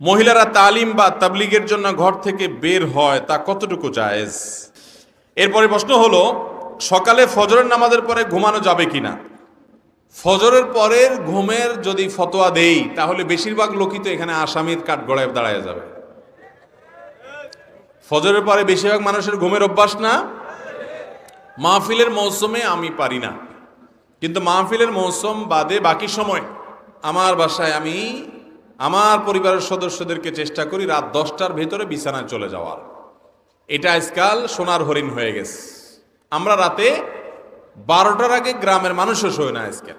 মহিলারা তালিম বা তাবলিগের জন্য ঘর থেকে বের হয় তা কতটুকু জায়েজ? এরপরে প্রশ্ন হলো, সকালে ফজরের নামাজের পরে ঘুমানো যাবে কিনা? ফজরের পরের ঘুমের যদি ফতোয়া দেই, তাহলে বেশিরভাগ লোকই তো এখানে আসামির কাঠ গড়ায় দাঁড়ায় যাবে। ফজরের পরে বেশিরভাগ মানুষের ঘুমের অভ্যাস না? মাহফিলের মৌসুমে আমি পারি না। কিন্তু মাহফিলের মৌসুম বাদে বাকি সময় আমার বাসায় আমি আমার পরিবারের সদস্যদেরকে চেষ্টা করি রাত দশটার ভেতরে বিছানায় চলে যাওয়ার। এটা আজকাল সোনার হরিণ হয়ে গেছে। আমরা রাতে বারোটার আগে গ্রামের মানুষও শোয় না আজকাল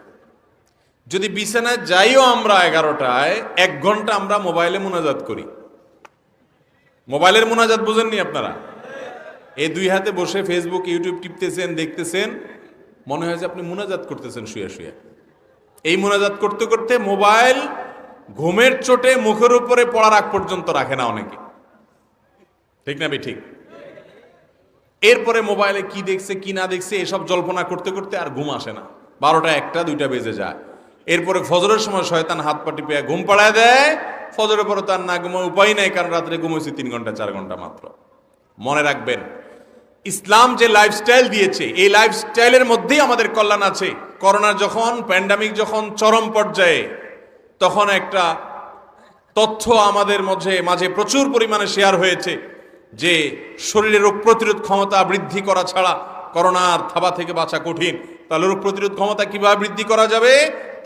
যদি বিছানায় যাইও আমরা এগারোটায়, এক ঘণ্টা আমরা মোবাইলে মোনাজাত করি। মোবাইলের মোনাজাত বোঝেননি আপনারা? এই দুই হাতে বসে ফেসবুক ইউটিউব টিপতেছেন, দেখতেছেন, মনে হয় যে আপনি মোনাজাত করতেছেন শুয়ে শুয়ে। এই মোনাজাত করতে করতে মোবাইল ঘুমের চোটে মুখের উপরে পড়ার আগ পর্যন্ত রাখে না অনেকে। ঠিক না ঠিক এরপরে মোবাইলে কি দেখছে, কি না দেখছে, এসব জল্পনা করতে করতে আর ঘুম আসে না। বারোটা একটা, দুইটা বেজে যায়। এরপরে ফজরের সময় শয়তান হাত পাটি পেয়ে ঘুম পাড়ায় দেয়। ফজরের পরে তার না ঘুমো উপায় নাই, কারণ রাত্রে ঘুমোইছি তিন ঘণ্টা, চার ঘণ্টা মাত্র। মনে রাখবেন, ইসলাম যে লাইফস্টাইল দিয়েছে, এই লাইফস্টাইলের মধ্যেই আমাদের কল্যাণ আছে। করোনা যখন প্যান্ডামিক যখন চরম পর্যায়ে তখন একটা তথ্য আমাদের মধ্যে, মাঝে প্রচুর পরিমাণে শেয়ার হয়েছে যে শরীরে রোগ প্রতিরোধ ক্ষমতা বৃদ্ধি করা ছাড়া করোনার থাবা থেকে বাঁচা কঠিন। তাহলে রোগ প্রতিরোধ ক্ষমতা কীভাবে বৃদ্ধি করা যাবে?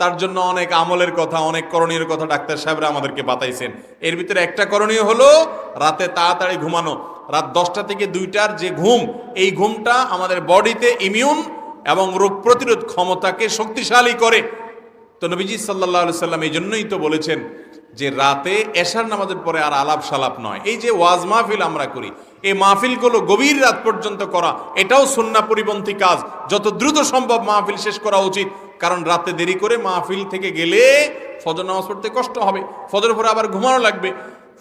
তার জন্য অনেক আমলের কথা, অনেক করণীয় কথা ডাক্তার সাহেবরা আমাদেরকে বাতাইছেন। এর ভিতরে একটা করণীয় হলো রাতে তাড়াতাড়ি ঘুমানো। রাত দশটা থেকে দুইটার যে ঘুম, এই ঘুমটা আমাদের বডিতে ইমিউন এবং রোগ প্রতিরোধ ক্ষমতাকে শক্তিশালী করে তো নবীজি সাল্লাহ সাল্লাম এই জন্যই তো বলেছেন যে রাতে এশার নামাজের পরে আর আলাপ সালাপ নয়। এই যে ওয়াজ মাহফিল আমরা করি, এই মাহফিলগুলো গভীর রাত পর্যন্ত করা, এটাও সুন্না পরিপন্থী কাজ। যত দ্রুত সম্ভব মাহফিল শেষ করা উচিত, কারণ রাতে দেরি করে মাহফিল থেকে গেলে ফজর নামাজ পড়তে কষ্ট হবে। ফজর পরে আবার ঘুমানো লাগবে।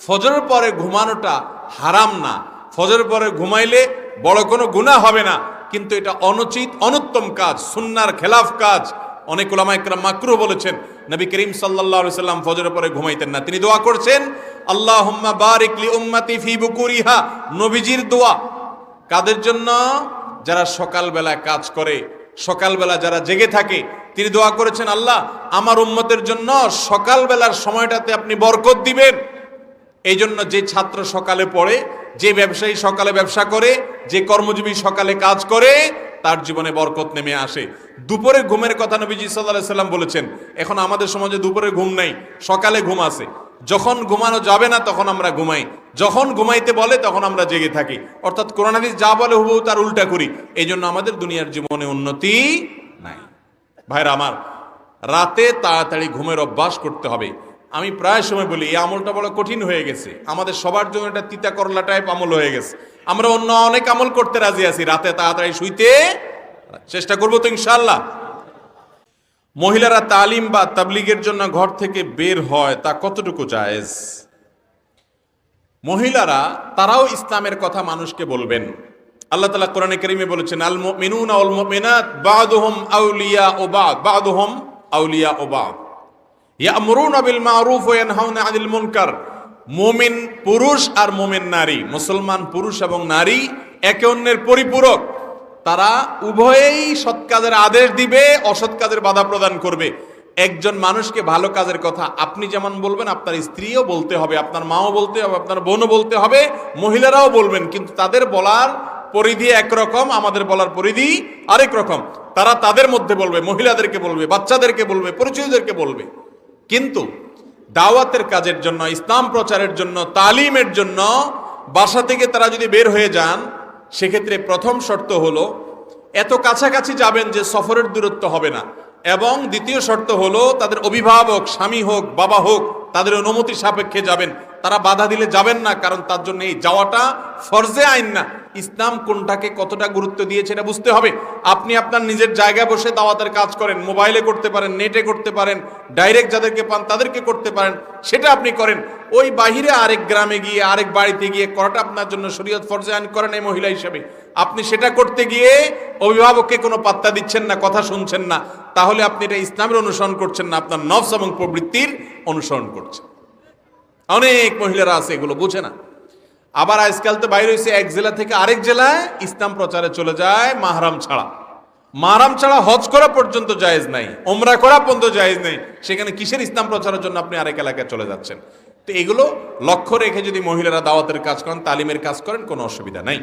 ফজরের পরে ঘুমানোটা হারাম না। ফজরের পরে ঘুমাইলে বড় কোনো গুণা হবে না। কিন্তু এটা অনুচিত, অনুত্তম কাজ সুন্নার খেলাফ কাজ। অনেক ওলামা একরাম মাকরু বলেছেন, নবী করিম আলাইহি সাল্লাম ফজরের পরে ঘুমাইতেন না। তিনি দোয়া করছেন, আল্লাহুম্মা বারিক লি উম্মতি ফি বুকুরিহা। নবীজির দোয়া। কাদের জন্য? যারা সকালবেলা কাজ করে, সকালবেলা যারা জেগে থাকে, তিনি দোয়া করেছেন, আল্লাহ, আমার উম্মতের জন্য সকালবেলার সময়টাতে আপনি বরকত দিবেন। এই জন্য যে ছাত্র সকালে পড়ে, যে ব্যবসায়ী সকালে ব্যবসা করে, যে কর্মজীবী সকালে কাজ করে তার জীবনে বরকত নেমে আসে। দুপুরে ঘুমের কথা নবীজি সাল্লাহ সাল্লাম বলেছেন, এখন আমাদের সমাজে দুপুরে ঘুম নাই, সকালে ঘুম আছে। যখন ঘুমানো যাবে না তখন আমরা ঘুমাই। যখন ঘুমাইতে বলে তখন আমরা জেগে থাকি। অর্থাৎ কোরআন যা বলে হুবহু তার উল্টা করি। এই জন্য আমাদের দুনিয়ার জীবনে উন্নতি নাই। ভাইরা আমার, রাতে তাড়াতাড়ি ঘুমের অভ্যাস করতে হবে। আমি প্রায় সময় বলি, এই আমলটা বড় কঠিন হয়ে গেছে। আমাদের সবার জন্য এটা তিতা করলা টাইপ আমল হয়ে গেছে। আমরা অন্য অনেক আমল করতে রাজি আছি, রাতে তাড়াতাড়ি শুইতে চেষ্টা করব তো ইনশাল্লাহ মহিলারা তালিম বা তাবলিগের জন্য ঘর থেকে বের হয় তা কতটুকু জায়েজ? মহিলারা, তারাও ইসলামের কথা মানুষকে বলবেন। আল্লাহ তালা কোরআনে করিমে বলেছেন, আল মিনুন আল মিনাত বাদুহম আউলিয়া ও বাদ, বাদুহম আউলিয়া ও মুমিন পুরুষ আর মুমিন নারী, মুসলমান পুরুষ এবং নারী একে অন্যের পরিপূরক। তারা উভয়েই সৎ কাজের আদেশ দিবে, অসৎ কাজের বাধা প্রদান করবে। একজন মানুষকে ভালো কাজের কথা আপনি যেমন বলবেন, আপনার স্ত্রীও বলতে হবে, আপনার মাও বলতে হবে, আপনার বোনও বলতে হবে, মহিলারাও বলবেন, কিন্তু তাদের বলার পরিধি একরকম, আমাদের বলার পরিধি আরেক রকম। তারা তাদের মধ্যে বলবে, মহিলাদেরকে বলবে, বাচ্চাদেরকে বলবে পরিচয়দেরকে বলবে। কিন্তু দাওয়াতের কাজের জন্য, ইসলাম প্রচারের জন্য, তালিমের জন্য বাসা থেকে তারা যদি বের হয়ে যান, সেক্ষেত্রে প্রথম শর্ত হলো এত কাছাকাছি যাবেন যে সফরের দূরত্ব হবে না। এবং দ্বিতীয় শর্ত হলো তাদের অভিভাবক, স্বামী হোক, বাবা হোক, তাদের অনুমতি সাপেক্ষে যাবেন। তারা বাধা দিলে যাবেন না, কারণ তার জন্য এই যাওয়াটা ফরজে আইন না। ইসলাম কোনটাকে কতটা গুরুত্ব দিয়েছে এটা বুঝতে হবে। আপনি আপনার নিজের জায়গায় বসে দাওয়াতের কাজ করেন, মোবাইলে করতে পারেন, নেটে করতে পারেন, ডাইরেক্ট যাদেরকে পান তাদেরকে করতে পারেন, সেটা আপনি করেন। ওই বাহিরে আরেক গ্রামে গিয়ে, আরেক বাড়িতে গিয়ে করাটা আপনার জন্য শরীয়ত ফরজে আইন করেন এই মহিলা হিসেবে। আপনি সেটা করতে গিয়ে অভিভাবককে কোনো পাত্তা দিচ্ছেন না, কথা শুনছেন না। তাহলে আপনি এটা ইসলামের অনুসরণ করছেন না, আপনার নফস এবং প্রবৃত্তির অনুসরণ করছেন। অনেক মহিলারা আছে, এগুলো বোঝে না। আবার আজকাল তো বাইরে হয়েছে এক জেলা থেকে আরেক জেলায় ইসলাম প্রচারে চলে যায় মাহারাম ছাড়া। মাহারাম ছাড়া হজ করা পর্যন্ত জায়েজ নাই ওমরা করা পর্যন্ত জায়েজ নাই। সেখানে কিসের ইসলাম প্রচারের জন্য আপনি আরেক এলাকায় চলে যাচ্ছেন? তো এগুলো লক্ষ্য রেখে যদি মহিলারা দাওয়াতের কাজ করেন, তালিমের কাজ করেন, কোনো অসুবিধা নাই।